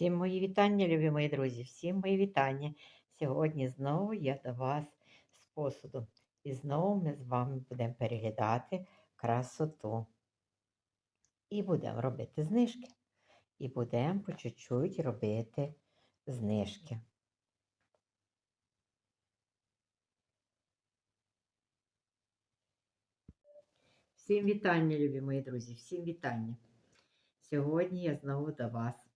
Всім мої вітання, любі мої друзі, всім мої вітання. Сьогодні знову я до вас з посуду. І знову ми з вами будемо переглядати красоту. І будемо робити знижки. І будемо по чуть-чуть робити знижки. Всім вітання, любі мої друзі, всім вітання. Сьогодні я знову до вас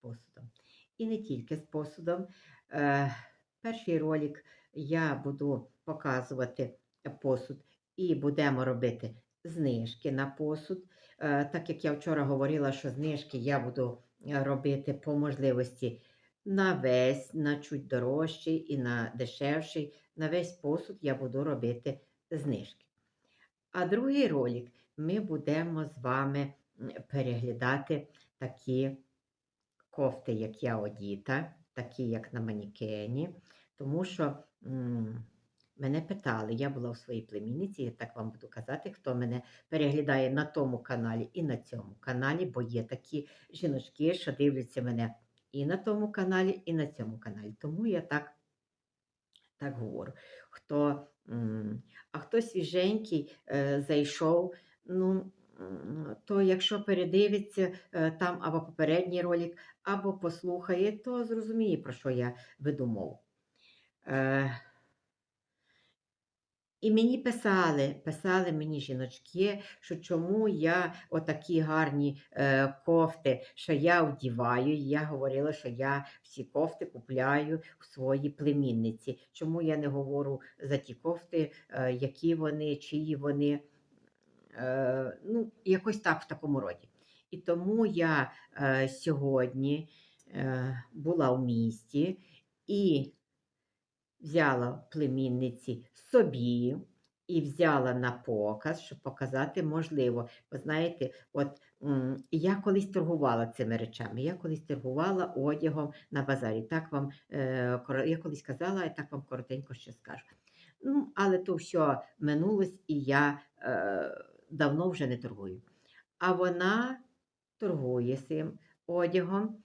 посудом. І не тільки з посудом. Е, перший ролик я буду показувати посуд і будемо робити знижки на посуд. Е, так як я вчора говорила, що знижки я буду робити по можливості на весь, на чуть дорожчий і на дешевший. На весь посуд я буду робити знижки. А другий ролик ми будемо з вами переглядати такі кофти, як я одіта, такі, як на манікені. Тому що м, мене питали, я була у своїй племінниці, я так вам буду казати, хто мене переглядає на тому каналі і на цьому каналі, бо є такі жіночки, що дивляться мене і на тому каналі, і на цьому каналі. Тому я так, так говорю. Хто, м, а хто свіженький е, зайшов, ну, то якщо передивиться е, там або попередній ролик, або послухає, то зрозуміє, про що я веду мову. Е, і мені писали, писали мені жіночки, що чому я отакі гарні е, кофти, що я вдіваю. І я говорила, що я всі кофти купляю в своїй племінниці. Чому я не говорю за ті кофти, е, які вони, чиї вони. Е, ну, якось так в такому роді. І тому я е, сьогодні е, була в місті і взяла племінниці собі і взяла на показ, щоб показати можливо. Ви знаєте, от я колись торгувала цими речами, я колись торгувала одягом на базарі. Так вам, е, я колись казала, і так вам коротенько ще скажу. Ну, але то все минулось, і я е, давно вже не торгую. А вона торгує цим одягом.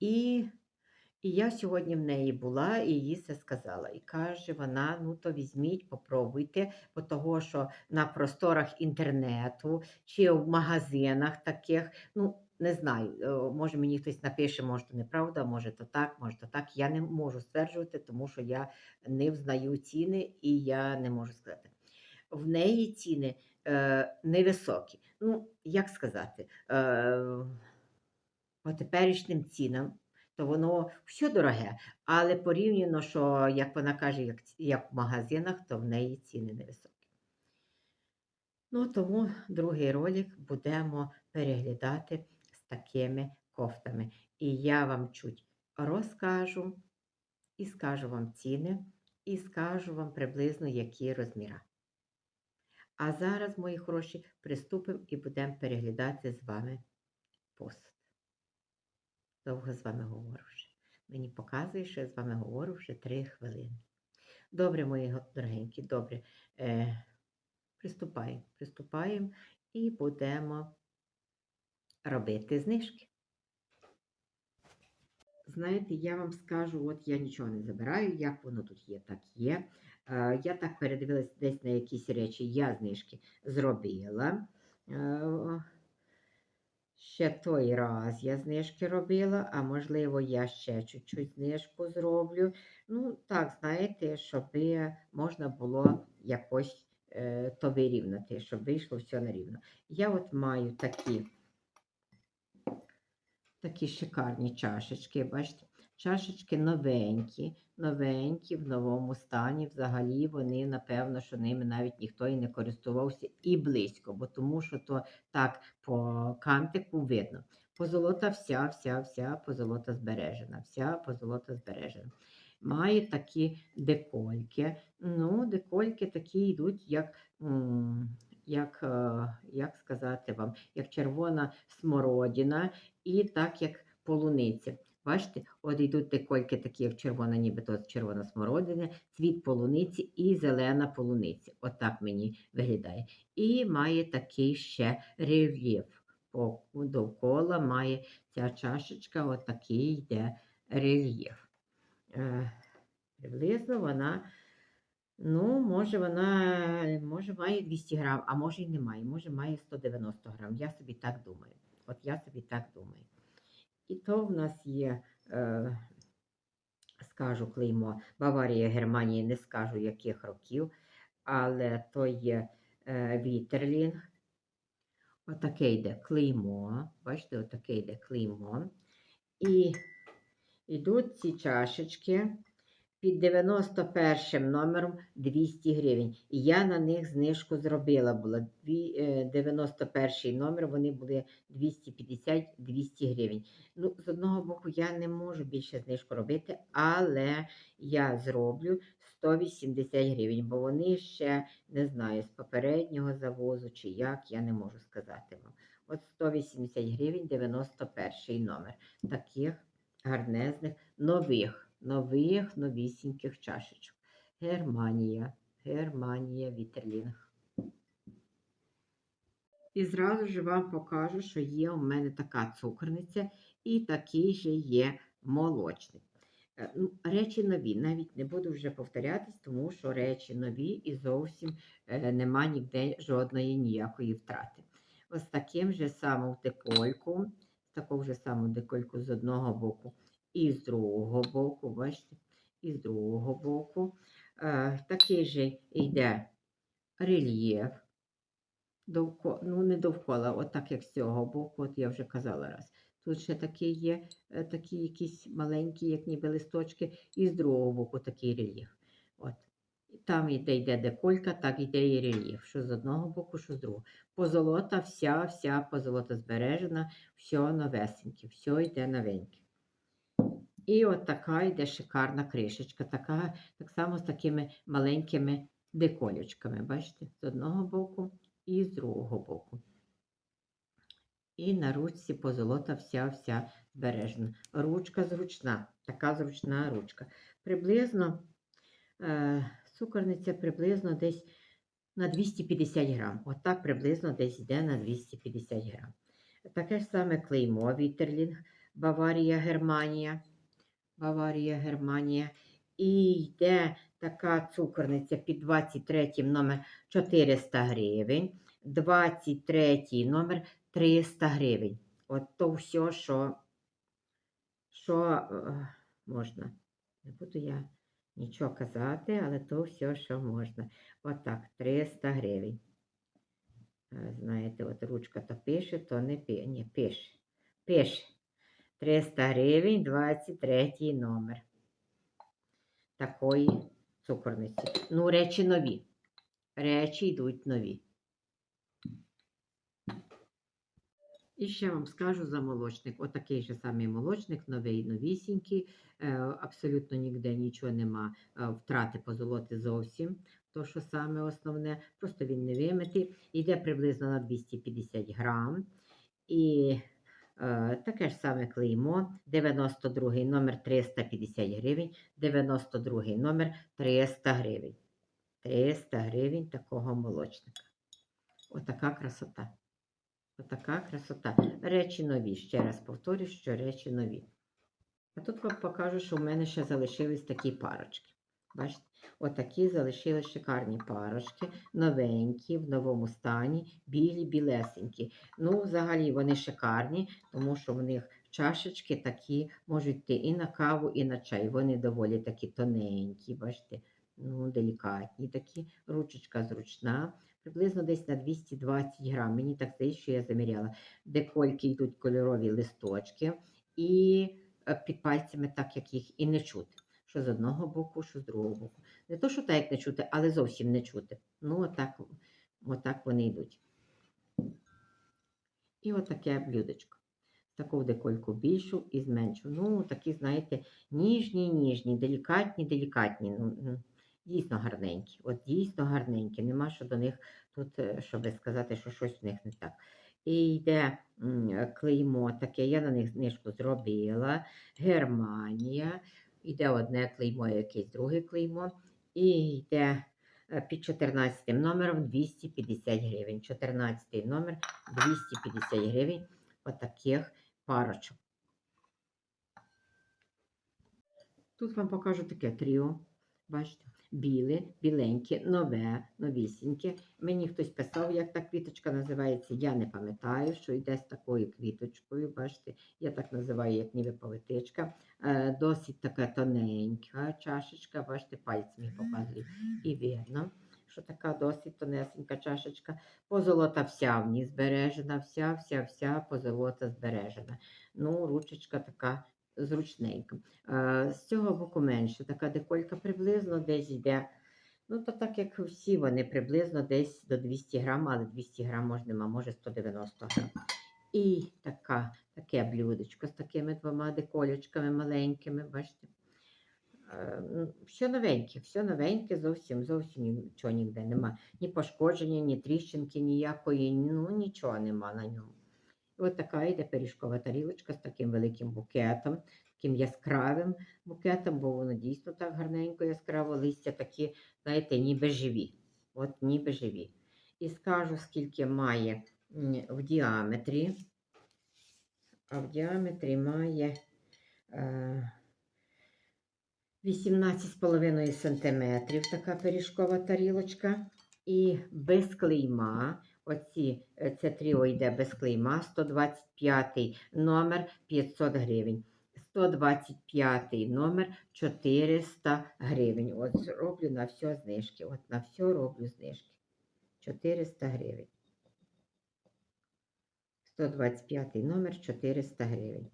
І, і я сьогодні в неї була і їй це сказала. І каже вона: ну то візьміть, попробуйте, бо того, що на просторах інтернету чи в магазинах таких, ну. Не знаю, е, може мені хтось напише, може то неправда, може то так, може то так. Я не можу стверджувати, тому що я не взнаю ціни і я не можу сказати. В неї ціни е, невисокі. Ну, як сказати, е, по теперішнім цінам, то воно все дороге, але порівняно, що, як вона каже, як, як в магазинах, то в неї ціни невисокі. Ну, тому другий ролик будемо переглядати з такими кофтами. І я вам чуть розкажу, і скажу вам ціни, і скажу вам приблизно, які розміри. А зараз, мої хороші, приступимо і будемо переглядати з вами посуд. Довго з вами говорю вже. Мені показує, що я з вами говорю вже 3 хвилини. Добре, мої дорогенькі, добре. Е, приступаємо, приступаємо і будемо робити знижки. Знаєте, я вам скажу, от я нічого не забираю, як воно тут є, так є. Е, я так передивилась десь на якісь речі, я знижки зробила. Е, ще той раз я знижки робила, а можливо, я ще чуть-чуть знижку зроблю. Ну, так, знаєте, щоб можна було якось е, то вирівняти, щоб вийшло все на рівно. Я от маю такі такі шикарні чашечки, бачите? Чашечки новенькі, новенькі, в новому стані. Взагалі вони, напевно, що ними навіть ніхто і не користувався і близько, бо тому що то так по кантику видно. Позолота вся, вся, вся позолота збережена, вся позолота збережена. Має такі декольки. Ну, декольки такі йдуть, як, як, е, як сказати вам, як червона смородина і так як полуниця. Бачите, от йдуть декольки такі, як червона, нібито червона смородина, цвіт полуниці і зелена полуниця. Отак мені виглядає. І має такий ще рельєф. довкола має ця чашечка, отакий йде рельєф. Е, приблизно вона, ну, може, вона може має 200 грам, а може і немає, може має 190 грам. Я собі так думаю. От я собі так думаю. І то в нас є, е, скажу клеймо, Баварія, Германія, не скажу яких років, але то є е, Вітерлінг. Отаке йде клеймо. Бачите, отаке йде клеймо. І йдуть ці чашечки під 91 номером 200 гривень. І я на них знижку зробила. Була Дві- е, 91 номер, вони були 250-200 гривень. Ну, з одного боку, я не можу більше знижку робити, але я зроблю 180 гривень, бо вони ще не знаю, з попереднього завозу чи як, я не можу сказати вам. От 180 гривень 91 номер. Таких гарнезних, нових, нових, новісіньких чашечок. Германія, Германія, Вітерлінг. І зразу ж вам покажу, що є у мене така цукерниця і такий же є молочник. Е, Ну, речі нові, навіть не буду вже повторятись, тому що речі нові і зовсім е, нема ніде жодної ніякої втрати. Ось таким же самим декольку, таку же саму декольку з одного боку і з другого боку, бачите, і з другого боку. Е, такий же йде рельєф. Довко, ну, не довкола, от так як з цього боку, от я вже казала раз. Тут ще такий є, е, такі якісь маленькі, як ніби листочки, і з другого боку такий рельєф. От. Там йде, йде деколька, так йде і рельєф. Що з одного боку, що з другого. Позолота вся, вся позолота збережена, все новесеньке, все йде новеньке. І от така йде шикарна кришечка, така, так само з такими маленькими деколючками. Бачите, з одного боку і з другого боку. І на ручці позолота вся-вся збережена. Ручка зручна, така зручна ручка. Приблизно е, цукорниця приблизно десь на 250 грам. Отак приблизно десь йде на 250 грам. Таке ж саме клеймо Вітерлінг, Баварія, Германія. Баварія, Германія. І йде така цукорниця під 23 номер 400 гривень. 23 номер 300 гривень. От то все, що, що е, можна. Не буду я нічого казати, але то все, що можна. Отак, 300 гривень. Е, Знаєте, от ручка то пише, то не пише. Пише. Пише. 300 гривень, 23 номер. Такої цукорниці. Ну, речі нові. Речі йдуть нові. І ще вам скажу за молочник. Отакий же самий молочник, новий, новісінький. Е, абсолютно ніде нічого нема е, втрати позолоти зовсім. То, що саме основне, просто він не вимитий. Йде приблизно на 250 грам. І таке ж саме клеймо. 92 номер 350 гривень, 92 номер 300 гривень. 300 гривень такого молочника. Отака красота. Отака красота. Речі нові. Ще раз повторюю, що речі нові. А тут вам покажу, що в мене ще залишились такі парочки. Бачите? Отакі залишились шикарні парочки, новенькі, в новому стані, білі, білесенькі. Ну, взагалі вони шикарні, тому що в них чашечки такі можуть йти і на каву, і на чай. Вони доволі такі тоненькі, бачите, ну, делікатні такі. Ручечка зручна приблизно десь на 220 грам. Мені так здається, що я заміряла. Декольки йдуть кольорові листочки, і е, під пальцями, так як їх і не чути. Що з одного боку, що з другого боку. Не то, що так не чути, але зовсім не чути. Ну, отак, отак вони йдуть. І отаке блюдечко. Таку декольку більшу і зменшу. Ну, такі, знаєте, ніжні, ніжні, делікатні, делікатні. Ну, дійсно гарненькі. От дійсно гарненькі. Нема що до них тут, е, щоб сказати, що щось в них не так. І йде клеймо таке, я на них знижку зробила. Германія. Йде одне клеймо, якесь друге клеймо. І йде е, під 14 номером 250 гривень. 14 номер 250 гривень отаких парочок. Тут вам покажу таке тріо. Бачите, біле, біленьке, нове, новісіньке. Мені хтось писав, як та квіточка називається. Я не пам'ятаю, що йде з такою квіточкою. Бачите, я так називаю, як ніби повитичка. Е, досить така тоненька чашечка. Бачите, пальцем їх показую. І видно, що така досить тонесенька чашечка. Позолота вся в ній збережена, вся, вся, вся позолота збережена. Ну, ручечка така зручненька. Е, З цього боку менше, така деколька приблизно десь йде. Ну, то так як всі вони приблизно десь до 200 грам, але 200 грам можна, а може 190 грам. І така, таке блюдечко з такими двома деколечками маленькими, бачите. Ну, Все новеньке, все новеньке, зовсім, зовсім нічого ніде нема. Ні пошкодження, ні тріщинки ніякої, ну нічого нема на ньому. От така йде пиріжкова тарілочка з таким великим букетом, таким яскравим букетом, бо воно дійсно так гарненько яскраво, листя такі, знаєте, ніби живі. От ніби живі. І скажу, скільки має в діаметрі. А в діаметрі має е, 18,5 см така пиріжкова тарілочка. І без клейма. Оці, е, це тріо йде без клейма. 125 номер 500 гривень. 125 номер 400 гривень. От роблю на все знижки. От на все роблю знижки. 400 гривень. 125 номер 400 гривень.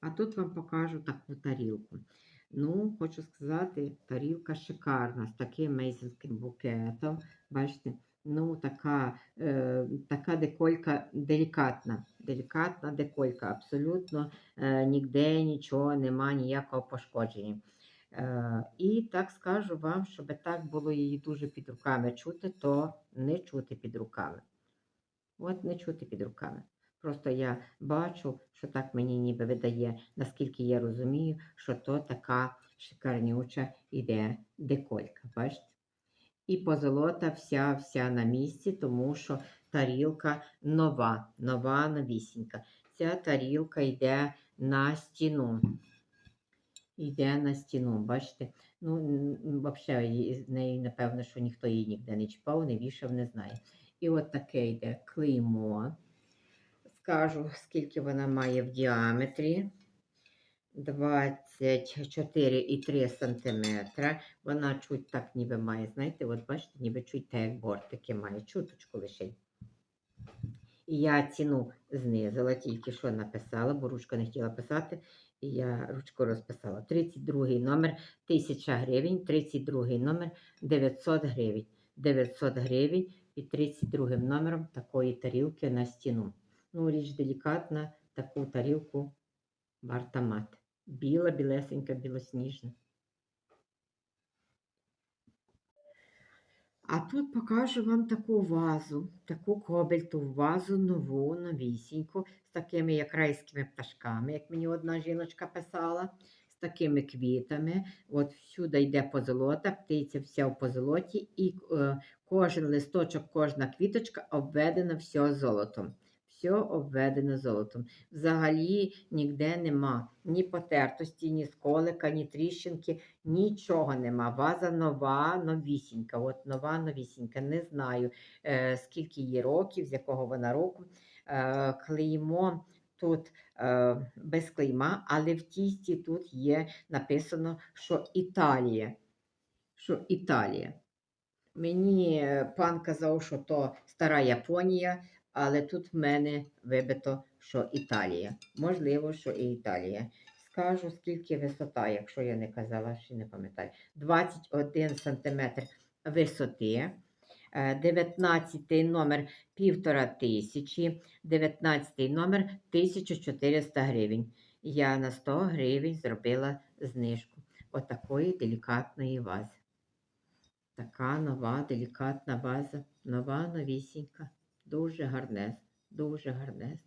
А тут вам покажу таку тарілку. Ну, хочу сказати, тарілка шикарна з таким мейсинським букетом. Бачите, ну така, е, така деколька делікатна. Делікатна деколька. Абсолютно е, ніде нічого нема, ніякого пошкодження. Е, і так скажу вам, щоб так було її дуже під руками чути, то не чути під руками. От не чути під руками. Просто я бачу, що так мені ніби видає, наскільки я розумію, що то така шикарнюча іде деколька. Бачите? І позолота вся вся на місці, тому що тарілка нова, нова новісінька. Ця тарілка йде на стіну. Йде на стіну, бачите? Ну, взагалі, з нею, напевно, що ніхто її ніде не чіпав, не вішав, не знає. І от таке йде клеймо. Скажу, скільки вона має в діаметрі. 24,3 см. Вона чуть так ніби має, знаєте, от бачите, ніби чуть так як бортики має, чуточку лише. І я ціну знизила, тільки що написала, бо ручка не хотіла писати. І я ручку розписала. 32 номер 1000 гривень, 32 номер 900 гривень. 900 гривень і 32 номером такої тарілки на стіну. Ну, річ делікатна, таку тарілку варта мати. Біла, білесенька, білосніжна. А тут покажу вам таку вазу, таку кобальтову вазу, нову, новісіньку, з такими як райськими пташками, як мені одна жіночка писала, з такими квітами. От всюди йде позолота, птиця вся в позолоті, і е, кожен листочок, кожна квіточка обведена все золотом. Все обведено золотом. Взагалі ніде нема ні потертості, ні сколика, ні тріщинки, нічого нема. Ваза нова, новісінька. От нова, новісінька. Не знаю, е, скільки їй років, з якого вона року. Е, клеймо тут е, без клейма, але в тісті тут є написано, що Італія. Що Італія. Мені е, пан казав, що то стара Японія, але тут в мене вибито, що Італія. Можливо, що і Італія. Скажу, скільки висота, якщо я не казала, ще не пам'ятаю. 21 см висоти. Е, 19 номер півтора тисячі, 19 номер 1400 гривень. Я на 100 гривень зробила знижку отакої делікатної вази. Така нова, делікатна ваза, нова, новісінька. Дуже гарнес, дуже гарнес.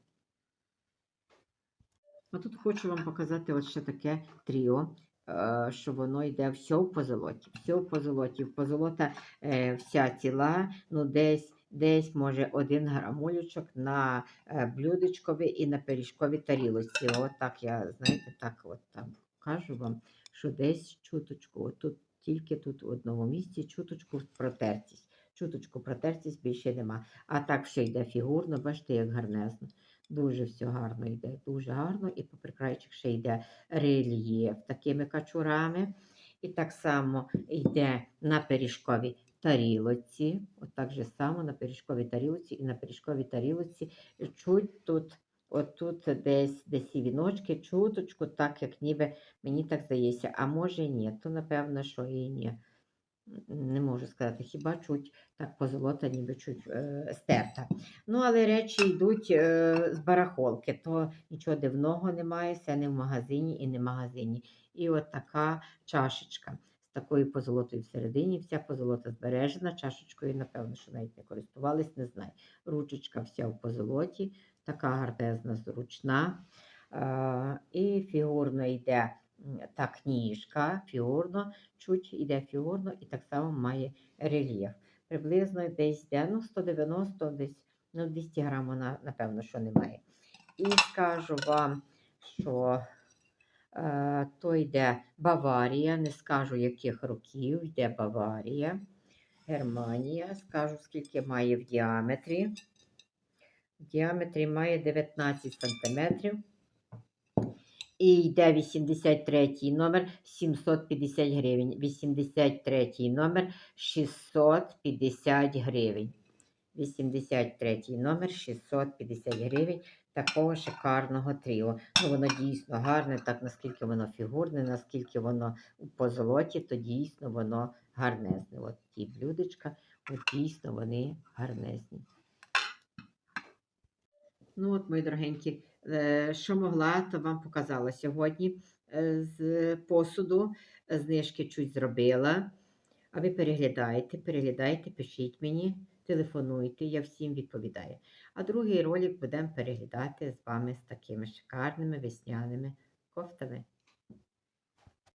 А тут хочу вам показати от ще таке тріо. е, що воно йде все в позолоті. Все в позолоті. Позолота е, вся ціла, ну десь, десь може один грамулючок на е, блюдечкові і на пиріжковій тарілочці. От так я, знаєте, так от там кажу вам, що десь чуточку, от тут тільки тут в одному місці чуточку протертість. Чуточку протертість більше нема. А так все йде фігурно, бачите, як гарнезно. Дуже все гарно йде, дуже гарно. І по прикрайчик ще йде рельєф такими качурами. І так само йде на пиріжковій тарілоці. От так же само на пиріжковій тарілоці і на пиріжковій тарілоці чуть тут, отут десь десь і віночки, чуточку, так як ніби мені так здається, а може ні, то напевно, що і ні. Не можу сказати, хіба чуть так позолота, ніби чуть е, стерта. Ну, але речі йдуть е, з барахолки, то нічого дивного немає, це не в магазині і не в магазині. І от така чашечка з такою позолотою всередині, вся позолота збережена, чашечкою, напевно, що навіть не користувались, не знаю. Ручечка вся в позолоті, така гартезна, зручна. Е, і фігурно йде так ніжка, фігурно, чуть йде фігурно і так само має рельєф. Приблизно десь йде, ну, 190, десь ну, 200 грам вона, напевно, що немає. І скажу вам, що е, то йде Баварія, не скажу яких років, йде Баварія, Германія. Скажу, скільки має в діаметрі. В діаметрі має 19 сантиметрів. І йде 83 номер 750 гривень. 83 номер 650 гривень. 83 номер 650 гривень такого шикарного тріо. Ну, воно дійсно гарне, так наскільки воно фігурне, наскільки воно у позолоті, то дійсно воно гарнезне. От ті блюдечка, от дійсно вони гарнезні. Ну от, мої дорогенькі, що могла, то вам показала сьогодні е, з посуду. Знижки чуть зробила. А ви переглядаєте, переглядайте, пишіть мені, телефонуйте, я всім відповідаю. А другий ролик будемо переглядати з вами з такими шикарними весняними кофтами.